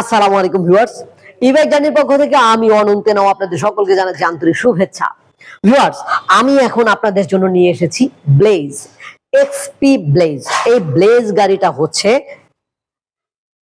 আসসালামু আলাইকুম ভিউয়ার্স জানির পক্ষ থেকে আমি অনন্ত নাও আপনাদের সকলকে জানাচ্ছি আন্তরিক শুভেচ্ছা। ভিউয়ার্স, আমি এখন আপনাদের জন্য নিয়ে এসেছি ব্লেজ এক্সপি ব্লেজ এই ব্লেজ গাড়িটা হচ্ছে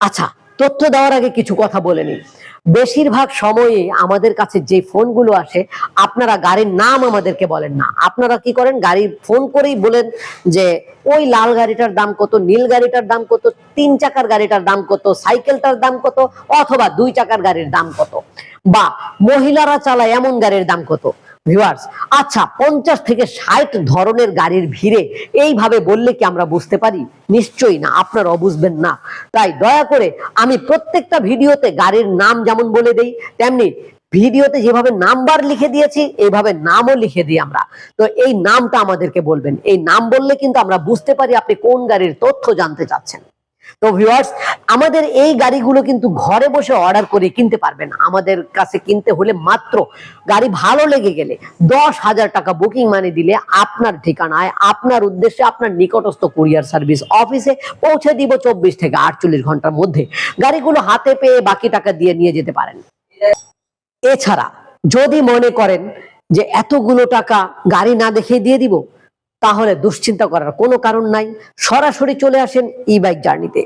আচ্ছা তথ্য দেওয়ার আগে কিছু কথা বলে নিই। বেশিরভাগ সময়ে আমাদের কাছে যে ফোনগুলো আসে, আপনারা গাড়ির নাম আমাদেরকে বলেন না। আপনারা কি করেন? গাড়ি ফোন করেই বলেন যে, ওই লাল গাড়িটার দাম কত, নীল গাড়িটার দাম কত, তিন চাকার গাড়িটার দাম কত, সাইকেলটার দাম কত, অথবা দুই চাকার গাড়ির দাম কত? বা, মহিলারা চালায় এমন গাড়ির দাম কত? ভিউয়ার্স আচ্ছা পঞ্চাশ থেকে ষাট ধরনের গাড়ির ভিড়ে এইভাবে বললে কি আমরা বুঝতে পারি? নিশ্চয়ই না, আপনারাও বুঝবেন না। তাই দয়া করে আমি প্রত্যেকটা ভিডিওতে গাড়ির নাম যেমন বলে দেই, তেমনি ভিডিওতে যেভাবে নাম্বার লিখে দিয়েছি এইভাবে নামও লিখে দিই আমরা। তো এই নামটা আমাদেরকে বলবেন। এই নাম বললে কিন্তু আমরা বুঝতে পারি আপনি কোন গাড়ির তথ্য জানতে চাচ্ছেন। তো ভিউয়ার্স আমাদের এই গাড়িগুলো কিন্তু ঘরে বসে অর্ডার করে কিনতে পারবেন আমাদের কাছে কিনতে হলে মাত্র গাড়ি ভালো লেগে গেলে দশ হাজার টাকা বুকিং মানি দিলে আপনার ঠিকানায়, আপনার উদ্দেশ্যে, আপনার নিকটস্থ কুরিয়ার সার্ভিস অফিসে পৌঁছে দিব চব্বিশ থেকে আটচল্লিশ ঘণ্টার মধ্যে। গাড়িগুলো হাতে পেয়ে বাকি টাকা দিয়ে নিয়ে যেতে পারেন। এছাড়া যদি মনে করেন যে এতগুলো টাকা গাড়ি না দেখে দিয়ে দিব তাহলে দুশ্চিন্তা করার কোনো কারণ নাই। সরাসরি চলে আসেন ই বাইক জার্নিতে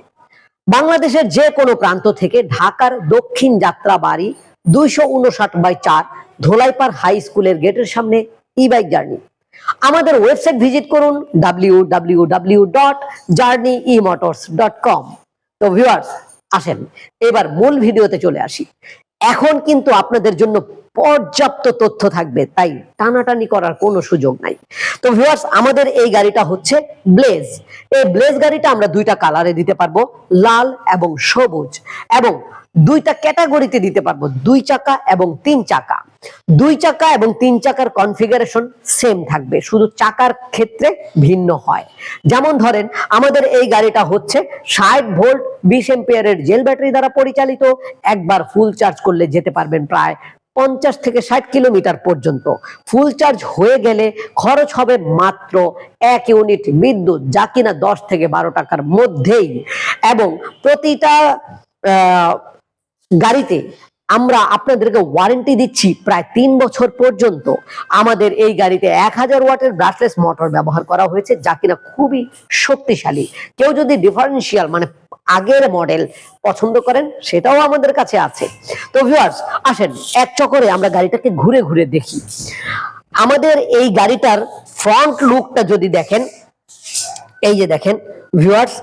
বাংলাদেশের যে কোনো প্রান্ত থেকে ঢাকার দক্ষিণ যাত্রা বাড়ি দুইশো উনষাট বাই চার ধোলাইপাড় হাই স্কুলের গেটের সামনে ই বাইক জার্নি আমাদের ওয়েবসাইট ভিজিট করুন W W W dot journey E motors dot com তো ভিউয়ার্স, আসেন, এবার মূল ভিডিওতে চলে আসি। এখন কিন্তু আপনাদের জন্য পর্যাপ্ত তথ্য থাকবে, তাই টানাটানি করার কোনো সুযোগ নাই। তো ভিউয়ার্স আমাদের এই গাড়িটা হচ্ছে ব্লেজ এই ব্লেজ গাড়িটা আমরা দুইটা কালারে দিতে পারব, লাল এবং সবুজ। এবং দুইটা ক্যাটাগরিতে দিতে পারব, দুই চাকা এবং তিন চাকা। দুই চাকা এবং তিন চাকার কনফিগারেশন সেম থাকবে, শুধু চাকার ক্ষেত্রে ভিন্ন হয়। যেমন ধরেন, আমাদের এই গাড়িটা হচ্ছে ষাট ভোল্ট বিশ এম্পিয়ারের জেল ব্যাটারি দ্বারা পরিচালিত। একবার ফুল চার্জ করলে যেতে পারবেন প্রায় পঞ্চাশ থেকে ষাট কিলোমিটার পর্যন্ত। ফুল চার্জ হয়ে গেলে খরচ হবে মাত্র এক ইউনিট বিদ্যুৎ, যা কিনা দশ থেকে বারো টাকার মধ্যেই। এবং প্রতিটা গাড়িতে আমরা আপনাদেরকে ওয়ারেন্টি দিচ্ছি প্রায় তিন বছর পর্যন্ত। আমাদের এই গাড়িতে এক হাজার ওয়াটের ব্রাশলেস মোটর ব্যবহার করা হয়েছে, যা কিনা খুবই শক্তিশালী। কেউ যদি ডিফারেন্সিয়াল মানে আগের মডেল পছন্দ করেন, সেটাও আমাদের কাছে আছে। তো ভিউয়ার্স আসেন, এক চক্করে আমরা গাড়িটাকে ঘুরে ঘুরে দেখি। আমাদের এই গাড়িটার ফ্রন্ট লুকটা যদি দেখেন, এই যে দেখেন ভিউয়ার্স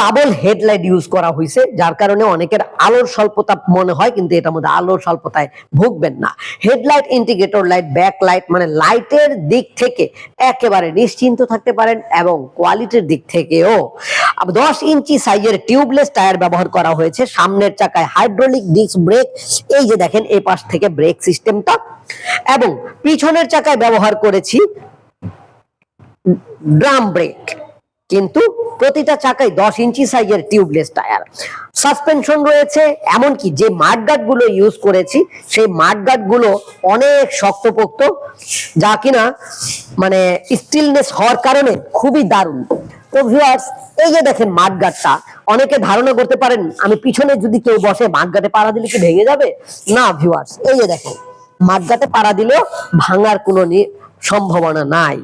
ডাবল হেডলাইট ইউজ করা হয়েছে যার কারণে অনেকের আলোর স্বল্পতা মনে হয়, কিন্তু এটার মধ্যে আলোর স্বল্পতায় ভুগবেন না। Headlight indicator light back light মানে লাইটের দিক থেকে একেবারে নিশ্চিন্ত থাকতে পারেন এবং কোয়ালিটির দিক থেকেও। দশ ইঞ্চি সাইজের টিউবলেস টায়ার ব্যবহার করা হয়েছে। সামনের চাকায় হাইড্রোলিক ডিস্ক ব্রেক, এই যে দেখেন এই পাশ থেকে ব্রেক সিস্টেমটা। এবং পিছনের চাকায় ব্যবহার করেছি ড্রাম ব্রেক, কিন্তু প্রতিটা চাকায় দশ ইঞ্চি সাইজের টিউবলেস টায়ার। সাসপেনশন রয়েছে, এমনকি যে মাঠগার্ডগুলো ইউজ করেছি, সেই মাঠগার্ডগুলো অনেক শক্তপোক্ত, যা কিনা মানে স্টিলনেস হওয়ার কারণে খুবই দারুণ। ভিউয়ার্স এই যে দেখেন মাঠগার্ডটা অনেকে ধারণা করতে পারেন, আমি পিছনে যদি কেউ বসে মাঠগাটে পাড়া দিলে কি ভেঙে যাবে? না ভিউয়ার্স এই যে দেখেন মাঠগাটে পাড়া দিলেও ভাঙার কোনো সম্ভাবনা নাই।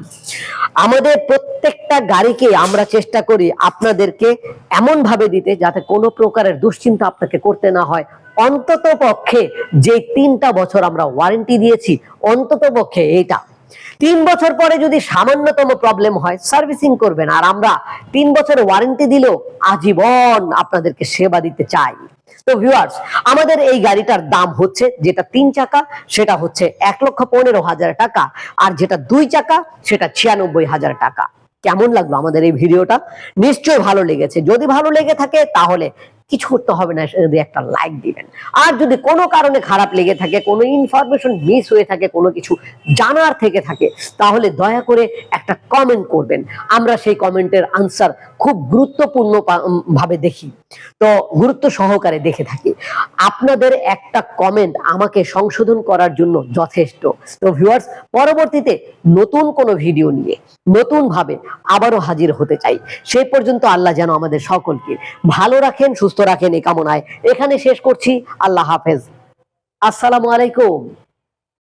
আমাদের প্রত্যেকটা গাড়িকে আমরা চেষ্টা করি আপনাদেরকে এমন ভাবে দিতে যাতে কোনো প্রকারের দুশ্চিন্তা আপনাকে করতে না হয়। অন্তত পক্ষে যে তিনটা বছর আমরা ওয়ারেন্টি দিয়েছি অন্তত পক্ষে এইটা। তিন বছর পরে যদি সামান্যতম প্রবলেম হয় সার্ভিসিং করবেন। আর আমরা তিন বছর ওয়ারেন্টি দিলেও আজীবন আপনাদেরকে সেবা দিতে চাই। তো ভিউয়ার্স আমাদের এই গাড়িটার দাম হচ্ছে যেটা তিন চাকা, সেটা হচ্ছে এক লক্ষ পনেরো হাজার টাকা। আর যেটা দুই চাকা, সেটা ছিয়ানব্বই হাজার টাকা। কেমন লাগল আমাদের এই ভিডিওটা? নিশ্চয়ই ভালো লেগেছে। যদি ভালো লেগে থাকে, তাহলে কিছু করতে হবে না, যদি একটা লাইক দিবেন। আর যদি কোনো কারণে খারাপ লেগে থাকে, কোনো ইনফরমেশন মিস হয়ে থাকে, কোনো কিছু জানার থেকে থাকে, তাহলে দয়া করে একটা কমেন্ট করবেন। আমরা সেই কমেন্টের আনসার খুব গুরুত্বপূর্ণ ভাবে দেখি। তো গুরুত্ব সহকারে দেখে থাকি। আপনাদের একটা কমেন্ট আমাকে সংশোধন করার জন্য যথেষ্ট। তো ভিউয়ার্স পরবর্তীতে নতুন কোনো ভিডিও নিয়ে নতুন ভাবে আবারও হাজির হতে চাই। সেই পর্যন্ত আল্লাহ যেন আমাদের সকলকে ভালো রাখেন, সুস্থ রাখেন এই কামনায়। এখানে শেষ করছি। আল্লাহ হাফেজ। আসসালামু আলাইকুম।